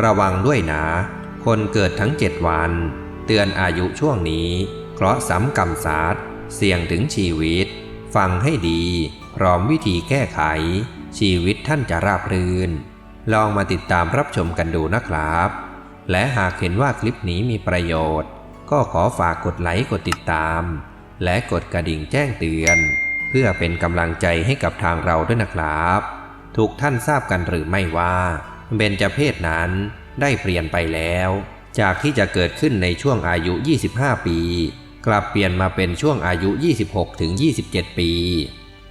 ระวังด้วยนะ คนเกิดทั้งเจ็ดวัน เตือนอายุช่วงนี้ เคราะห์สำกรรมศาสตร์เสี่ยงถึงชีวิต ฟังให้ดี พร้อมวิธีแก้ไข ชีวิตท่านจะราบรื่น ลองมาติดตามรับชมกันดูนะครับ และหากเห็นว่าคลิปนี้มีประโยชน์ ก็ขอฝากกดไลค์กดติดตาม และกดกระดิ่งแจ้งเตือน เพื่อเป็นกำลังใจให้กับทางเราด้วยนะครับ ทุกท่านทราบกันหรือไม่ว่า เบญจเพศนั้นได้เปลี่ยนไปแล้ว จากที่จะเกิดขึ้นในช่วงอายุ 25 ปี กลับเปลี่ยนมาเป็นช่วงอายุ 26ถึง27 ปี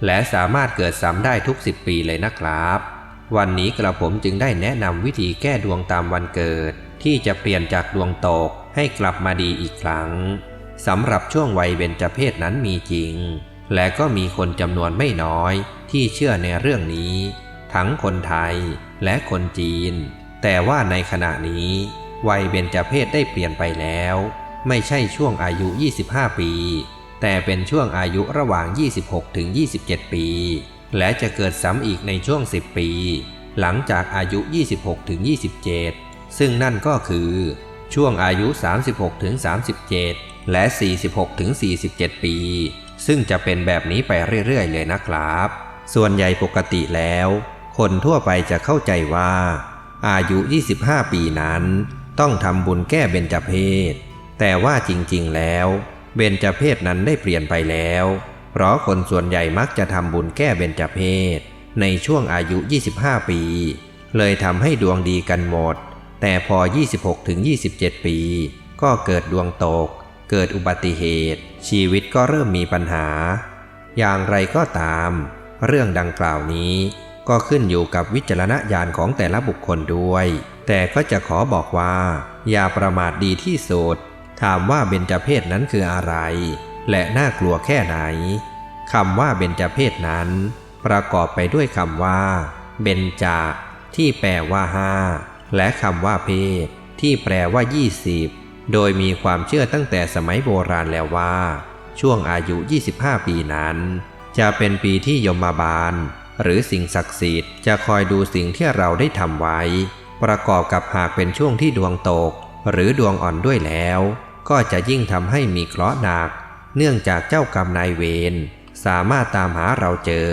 และสามารถเกิดซ้ำได้ทุก 10 ปีเลยนะครับ วันนี้กระผมจึงได้แนะนำวิธีแก้ดวงตามวันเกิด ที่จะเปลี่ยนจากดวงตกให้กลับมาดีอีกครั้งสำหรับช่วงวัยเบญจเพศนั้นมีจริง และก็มีคนจำนวนไม่น้อยที่เชื่อในเรื่องนี้ ทั้งคนไทย และคนจีน แต่ว่าในขณะนี้ วัยเบญจเพศได้เปลี่ยนไปแล้ว ไม่ใช่ช่วงอายุ 25 ปี แต่เป็นช่วงอายุระหว่าง 26 ถึง 27 ปี และจะเกิดซ้ำอีกในช่วง 10 ปี หลังจากอายุ 26 ถึง 27 ซึ่งนั่นก็คือ ช่วงอายุ 36 ถึง 37 และ 46 ถึง 47 ปี ซึ่งจะเป็นแบบนี้ไปเรื่อยๆ เลยนะครับ ส่วนใหญ่ปกติแล้ว คนทั่วไปจะเข้าใจว่า อายุ 25 ปีนั้น ต้องทำบุญแก้เบญจเพศ แต่ว่าจริงๆแล้ว เบญจเพศนั้นได้เปลี่ยนไปแล้ว เพราะคนส่วนใหญ่มักจะทำบุญแก้เบญจเพศ ในช่วงอายุ 25 ปี เลยทำให้ดวงดีกันหมด แต่พอ 26ถึง27 ปี ก็เกิดดวงตก เกิดอุบัติเหตุ ชีวิตก็เริ่มมีปัญหา อย่างไรก็ตาม เรื่องดังกล่าวนี้ ก็ขึ้นอยู่กับวิจารณญาณของแต่ละบุคคลด้วย แต่ก็จะขอบอกว่าอย่าประมาทดีที่สุด ถามว่าเบญจเพศนั้นคืออะไร และน่ากลัวแค่ไหนคำว่าเบญจเพศนั้น ประกอบไปด้วยคำว่า เบญจาที่แปลว่าห้าและคำว่าเพศ ที่แปลว่า20 โดยมีความเชื่อตั้งแต่สมัยโบราณแล้วว่า ช่วงอายุ 25 ปีนั้น จะเป็นปีที่ยมบาล หรือสิ่งศักดิ์สิทธิ์จะคอยดูสิ่งที่เราได้ทำไว้ ประกอบกับหากเป็นช่วงที่ดวงตก หรือดวงอ่อนด้วยแล้ว ก็จะยิ่งทำให้มีเคราะห์หนัก เนื่องจากเจ้ากรรมนายเวรสามารถตามหาเราเจอ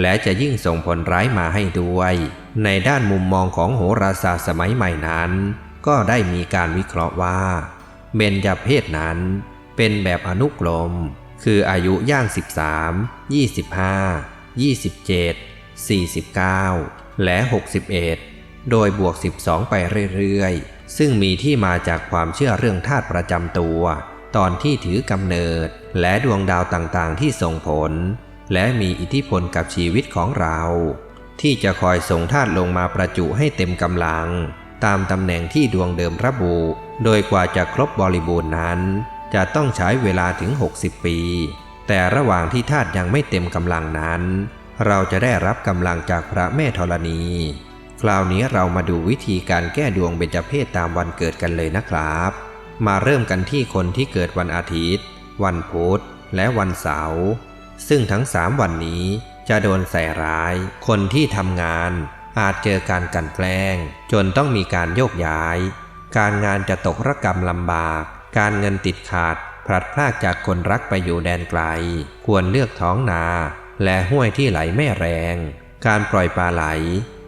และจะยิ่งส่งผลร้ายมาให้ด้วย ในด้านมุมมองของโหราศาสตร์สมัยใหม่นั้น ก็ได้มีการวิเคราะห์ว่าเบญจเพศนั้น เป็นแบบอนุกรมคืออายุย่าง 13 25 27 49 และ 61 โดยบวก 12 ไปเรื่อยๆ ซึ่งมีที่มาจากความเชื่อเรื่องธาตุประจำตัว ตอนที่ถือกำเนิด และดวงดาวต่างๆ ที่ส่งผล และมีอิทธิพลกับชีวิตของเรา ที่จะคอยส่งธาตุลงมาประจุให้เต็มกำลัง ตามตำแหน่งที่ดวงเดิมระบุ โดยกว่าจะครบบริบูรณ์นั้น จะต้องใช้เวลาถึง 60 ปี แต่ระหว่างที่ธาตุยังไม่เต็มกำลังนั้น เราจะได้รับกำลังจากพระแม่ธรณี คราวนี้เรามาดูวิธีการแก้ดวงเบญจเพศตามวันเกิดกันเลยนะครับ มาเริ่มกันที่คนที่เกิดวันอาทิตย์ วันพุธ และวันเสาร์ซึ่งทั้งสามวันนี้จะโดนใส่ร้าย คนที่ทำงานอาจเจอการกันแกล้ง จนต้องมีการโยกย้าย การงานจะตกระกรรมลำบาก การเงินติดขาด พลัดพรากจากคนรักไปอยู่แดนไกล ควรเลือกท้องนา และห้วยที่ไหลไม่แรง การปล่อยปลาไหล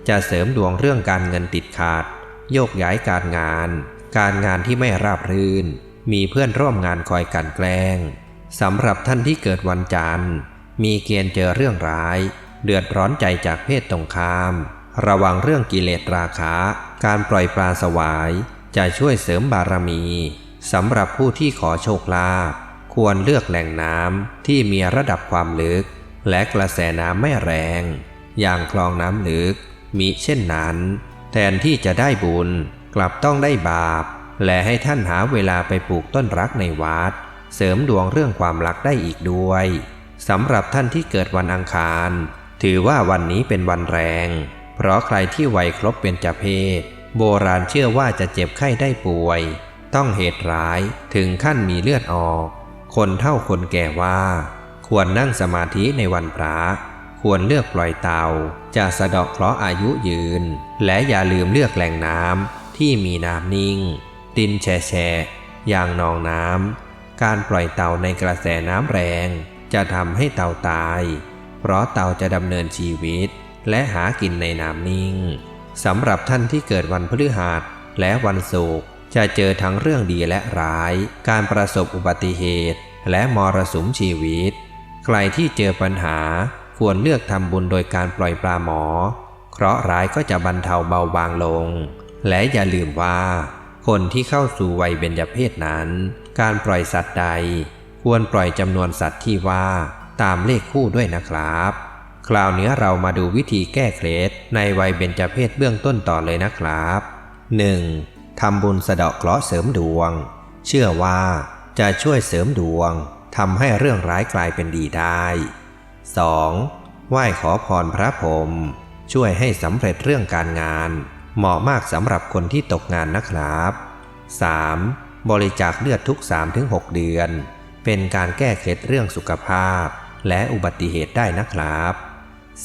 จะเสริมดวงเรื่องการเงินติดขาด โยกย้ายการงาน การงานที่ไม่ราบรื่น มีเพื่อนร่วมงานคอยกันแกล้งสำหรับท่านที่เกิดวันจันทร์ มีเกณฑ์เจอเรื่องร้าย เดือดร้อนใจจากเพศตรงข้าม ระวังเรื่องกิเลสราคะ การปล่อยปลาสวาย จะช่วยเสริมบารมีสำหรับผู้ที่ขอโชคลาภควรเลือกแหล่งน้ำที่มีระดับความลึก และกระแสน้ำไม่แรง อย่างคลองน้ำลึก มิเช่นนั้น แทนที่จะได้บุญกลับต้องได้บาป และให้ท่านหาเวลาไปปลูกต้นรักในวัด เสริมดวงเรื่องความรักได้อีกด้วยสำหรับท่านที่เกิดวันอังคาร ถือว่าวันนี้เป็นวันแรง เพราะใครที่วัยครบเป็นจเพศ โบราณเชื่อว่าจะเจ็บไข้ได้ป่วย ต้องเหตุร้ายถึงขั้นมีเลือดออก คนเท่าคนแก่ว่า ควรนั่งสมาธิในวันพระควรเลือกปล่อยเตาจะสะดาะเคราะห์อายุยืน และอย่าลืมเลือกแหล่งน้ำที่มีน้ำนิ่ง ดินแช่แช่อย่างนองน้ำการปล่อยเต่าในกระแสน้ำแรง จะทำให้เต่าตาย เพราะเต่าจะดำเนินชีวิต และหากินในน้ำนิ่งสำหรับท่านที่เกิดวันพฤหัสและวันศุกร์จะเจอทั้งเรื่องดีและร้าย การประสบอุบัติเหตุ และมรสุมชีวิต ใครที่เจอปัญหาควรเลือกทำบุญโดยการปล่อยปลาหมอ เคราะห์ร้ายก็จะบรรเทาเบาบางลง และอย่าลืมว่า คนที่เข้าสู่วัยเบญจเพศนั้น การปล่อยสัตว์ใด ควรปล่อยจำนวนสัตว์ที่ว่าตามเลขคู่ด้วยนะครับ คราวนี้เรามาดูวิธีแก้เคล็ดในวัยเบญจเพศเบื้องต้นต่อเลยนะครับ 1. ทำบุญสะเดาะเคราะห์เสริมดวง เชื่อว่าจะช่วยเสริมดวง ทำให้เรื่องร้ายกลายเป็นดีได้ 2. ไหว้ขอพรพระพรหมช่วยให้สำเร็จเรื่องการงาน เหมาะมากสำหรับคนที่ตกงานนะครับ 3. บริจาคเลือดทุก 3-6 เดือน เป็นการแก้เคล็ดเรื่องสุขภาพ และอุบัติเหตุได้นะครับ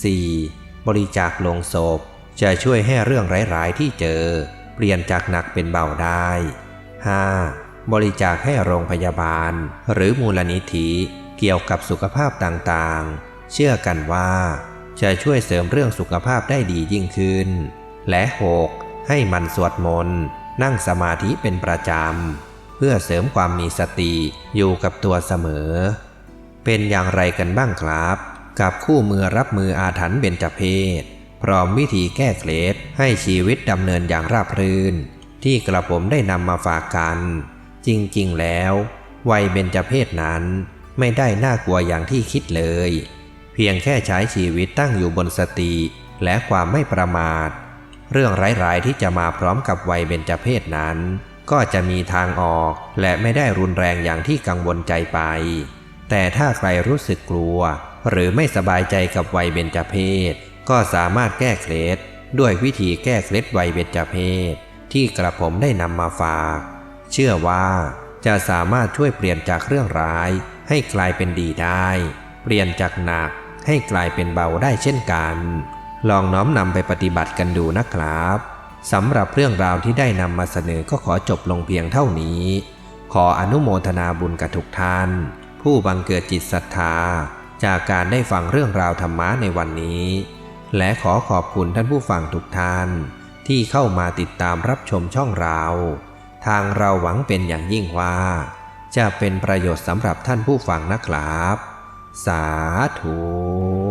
4. บริจาคลงศพ จะช่วยให้เรื่องร้ายๆที่เจอ เปลี่ยนจากหนักเป็นเบาได้ 5. บริจาคให้โรงพยาบาล หรือมูลนิธิเกี่ยวกับสุขภาพต่างๆ เชื่อกันว่า จะช่วยเสริมเรื่องสุขภาพได้ดียิ่งขึ้น และ 6. ให้มันสวดมนต์นั่งสมาธิเป็นประจำ เพื่อเสริมความมีสติอยู่กับตัวเสมอ เป็นอย่างไรกันบ้างครับ กับคู่มือรับมืออาถรรพ์เบญจเพศพร้อมวิธีแก้เคล็ดให้ชีวิตดำเนินอย่างราบรื่น ที่กระผมได้นำมาฝากกัน จริงๆ แล้ว วัยเบญจเพศนั้นไม่ได้น่ากลัวอย่างที่คิดเลย เพียงแค่ใช้ชีวิตตั้งอยู่บนสติและความไม่ประมาท เรื่องร้ายๆที่จะมาพร้อมกับวัยเบญจเพศนั้น ก็จะมีทางออกและไม่ได้รุนแรงอย่างที่กังวลใจไป แต่ถ้าใครรู้สึกกลัว หรือไม่สบายใจกับวัยเบญจเพศ ก็สามารถแก้เคล็ดด้วยวิธีแก้เคล็ดวัยเบญจเพศ ที่กระผมได้นำมาฝาก เชื่อว่าจะสามารถช่วยเปลี่ยนจากเรื่องร้าย ให้กลายเป็นดีได้ เปลี่ยนจากหนักให้กลายเป็นเบาได้เช่นกัน ลองน้อมนำไปปฏิบัติกันดูนะครับสำหรับเรื่องราวที่ได้นำมาเสนอก็ขอจบลงเพียงเท่านี้ ขออนุโมทนาบุญกับทุกท่าน ผู้บังเกิดจิตศรัทธา จากการได้ฟังเรื่องราวธรรมะในวันนี้ และขอขอบคุณท่านผู้ฟังทุกท่าน ที่เข้ามาติดตามรับชมช่องเรา ทางเราหวังเป็นอย่างยิ่งว่า จะเป็นประโยชน์สำหรับท่านผู้ฟังนะครับ สาธุ